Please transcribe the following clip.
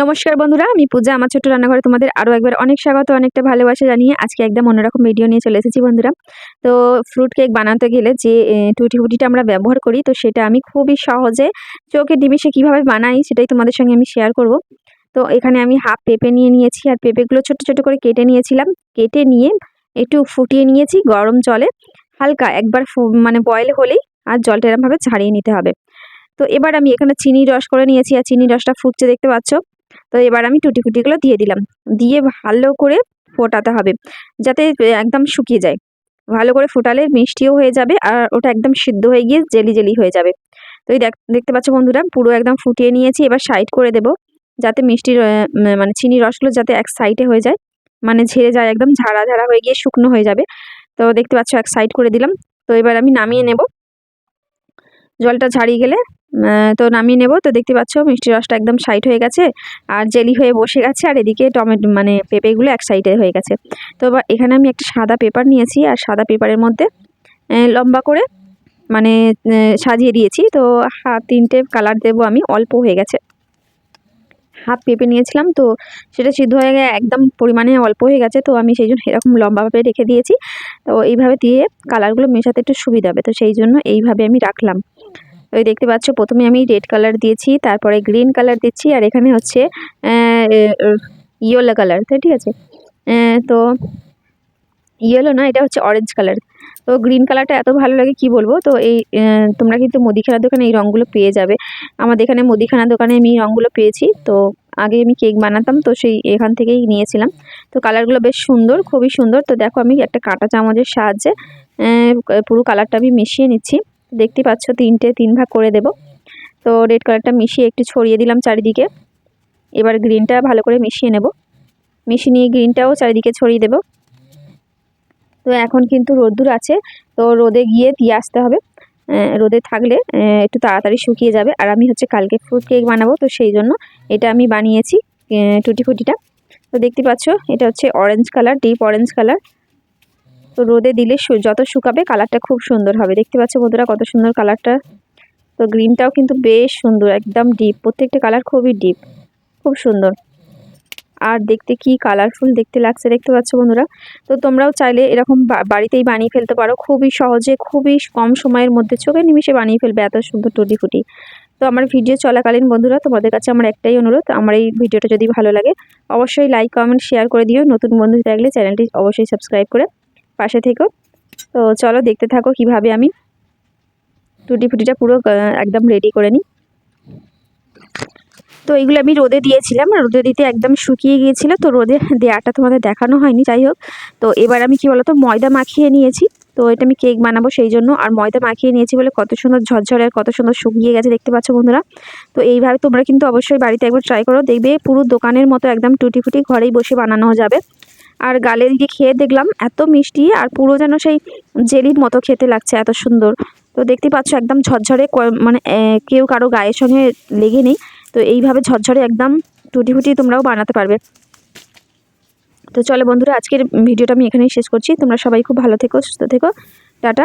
নমস্কার বন্ধুরা, আমি পূজা, আমার ছোট্ট রান্নাঘরে তোমাদের আরও একবার অনেক স্বাগত, অনেকটা ভালোবাসা জানিয়ে আজকে একদম অন্যরকম ভিডিও নিয়ে চলে এসেছি বন্ধুরা। তো ফ্রুট কেক বানাতে গেলে যে টুটি ফুটিটা আমরা ব্যবহার করি, তো সেটা আমি খুবই সহজে চোখে ডিমিশে কীভাবে বানাই সেটাই তোমাদের সঙ্গে আমি শেয়ার করব। তো এখানে আমি হাফ পেঁপে নিয়ে নিয়েছি, আর পেঁপেগুলো ছোট ছোট করে কেটে নিয়েছিলাম। কেটে নিয়ে একটু ফুটিয়ে নিয়েছি গরম জলে, হালকা একবার মানে বয়েল হলেই, আর জলটা এরমভাবে ছাড়িয়ে নিতে হবে। তো এবার আমি এখানে চিনি রস করে নিয়েছি, আর চিনি রসটা ফুটছে দেখতে পাচ্ছ। তো এবার আমি টুটি ফুটিগুলো দিয়ে দিলাম। দিয়ে ভালো করে ফোটাতে হবে, যাতে একদম শুকিয়ে যায়। ভালো করে ফোটালে মিষ্টিও হয়ে যাবে আর ওটা একদম সিদ্ধ হয়ে গিয়ে জেলি জেলি হয়ে যাবে। তো এই দেখ- দেখতে পাচ্ছ বন্ধুরা, পুরো একদম ফুটিয়ে নিয়েছি। এবার সাইড করে দেব, যাতে মিষ্টির মানে চিনি রসগুলো যাতে এক সাইডে হয়ে যায় মানে ঝেড়ে যায়, একদম ঝাড়া ঝাড়া হয়ে গিয়ে শুকনো হয়ে যাবে। তো দেখতে পাচ্ছ এক সাইড করে দিলাম। তো এবার আমি নামিয়ে নেব। জলটা ছাড়িয়ে গেলে তো নামিয়ে নেব। তো দেখতে পাচ্ছ, মিষ্টি রসটা একদম সাইড হয়ে গেছে। আর জেলি হয়ে বসে গেছে, আর এদিকে টমেটো মানে পেঁপেগুলো এক সাইডে হয়ে গেছে। তো এখানে আমি একটা সাদা পেপার নিয়েছি, আর সাদা পেপারের মধ্যে লম্বা করে মানে সাজিয়ে দিয়েছি। তো হাফ তিনটে কালার দেবো আমি, অল্প হয়ে গেছে। হাফ পেঁপে নিয়েছিলাম, তো সেটা সিদ্ধ হয়ে গিয়ে একদম পরিমাণে অল্প হয়ে গেছে। তো আমি সেই জন্য এরকম লম্বাভাবে রেখে দিয়েছি। তো এইভাবে দিয়ে কালারগুলো মেশাতে একটু সুবিধা হবে। তো সেই জন্য এইভাবে আমি রাখলাম। ওই দেখতে পাচ্ছ, প্রথমে আমি রেড কালার দিয়েছি, তারপরে গ্রিন কালার দিচ্ছি, আর এখানে হচ্ছে ইয়েলো কালার তাই ঠিক আছে? তো ইয়েলো না, এটা হচ্ছে অরেঞ্জ কালার তো গ্রিন কালারটা এত ভালো লাগে, কি বলব? তো এই তোমরা কিন্তু মুদিখানার দোকানে এই রঙগুলো পেয়ে যাবে। আমাদের এখানে মুদিখানার দোকানে আমি রঙগুলো পেয়েছি, তো আগে আমি কেক বানাতাম, তো সেই এখান থেকেই নিয়েছিলাম। তো কালারগুলো বেশ সুন্দর, খুবই সুন্দর। তো দেখো আমি একটা কাঁটা চামচের সাহায্যে পুরো কালারটা আমি মিশিয়ে নিচ্ছি। দেখতে পাচ্ছ, তিনটে তিন ভাগ করে দেব। তো রেড কালারটা মিশিয়ে একটু ছড়িয়ে দিলাম চারিদিকে। এবার গ্রিনটা ভালো করে মিশিয়ে নেব। মিশিয়ে নিয়ে গ্রিনটাও চারিদিকে ছড়িয়ে দেব। তো এখন কিন্তু রোদ্দুর আছে, তো রোদে গিয়ে দিয়ে আসতে হবে। রোদে থাকলে একটু তাড়াতাড়ি শুকিয়ে যাবে। আর আমি হচ্ছে কালকে ফ্রুট কেক বানাবো, তো সেই জন্য এটা আমি বানিয়েছি টুটি ফুটিটা। তো দেখতে পাচ্ছ, এটা হচ্ছে orange colour deep orange colour তো রোদে দিলে যত শুকাবে কালারটা খুব সুন্দর হবে। দেখতে পাচ্ছ বন্ধুরা কত সুন্দর কালারটা। তো গ্রিনটাও কিন্তু বেশ সুন্দর, একদম ডিপ প্রত্যেকটা কালার খুবই ডিপ খুব সুন্দর। আর দেখতে কি কালারফুল দেখতে লাগছে, দেখতে পাচ্ছ বন্ধুরা? তো তোমরাও চাইলে এরকম বাড়িতেই বানিয়ে ফেলতে পারো। খুবই সহজে, খুবই কম সময়ের মধ্যে চোখে নিমিশে বানিয়ে ফেলবে এত সুন্দর টুটি ফুটি। তো আমার ভিডিও চলাকালীন বন্ধুরা, তোমাদের কাছে আমার একটাই অনুরোধ, আমার এই ভিডিওটা যদি ভালো লাগে, অবশ্যই লাইক কমেন্ট শেয়ার করে দিও। নতুন বন্ধু থাকলে চ্যানেলটি অবশ্যই সাবস্ক্রাইব করে পাশে থেকো। তো চলো দেখতে থাকো কীভাবে আমি টুটি ফুটিটা পুরো একদম রেডি করে নিই। তো এগুলো আমি রোদে দিয়েছিলাম। রোদে দিতে একদম শুকিয়ে গিয়েছিল। তো রোদে দেওয়াটা তোমাদের দেখানো হয়নি, যাই হোক। তো এবার আমি কি বলতো, ময়দা মাখিয়ে নিয়েছি। তো এটা আমি কেক বানাবো সেই জন্য। আর ময়দা মাখিয়ে নিয়েছি বলে কত সুন্দর ঝরঝরে আর কত সুন্দর শুকিয়ে গেছে, দেখতে পাচ্ছ বন্ধুরা। তো এইভাবে তোমরা কিন্তু অবশ্যই বাড়িতে একবার ট্রাই করো। দেখবে পুরো দোকানের মতো একদম টুটি ফুটি ঘরেই বসে বানানো যাবে। আর গালে দিয়ে খেয়ে দেখলাম, এত মিষ্টি আর পুরো যেন সেই জেলির মতো খেতে লাগছে এত সুন্দর। তো দেখতে পাচ্ছ একদম ঝরঝরে মানে কেউ কারও গায়ের সঙ্গে লেগে নেই। তো এইভাবে ঝরঝরে একদম টুটি ফুটি তোমরাও বানাতে পারবে। তো চলো বন্ধুরা, আজকের ভিডিওটা আমি এখানেই শেষ করছি। তোমরা সবাই খুব ভালো থেকো, সুস্থ থেকো। টাটা।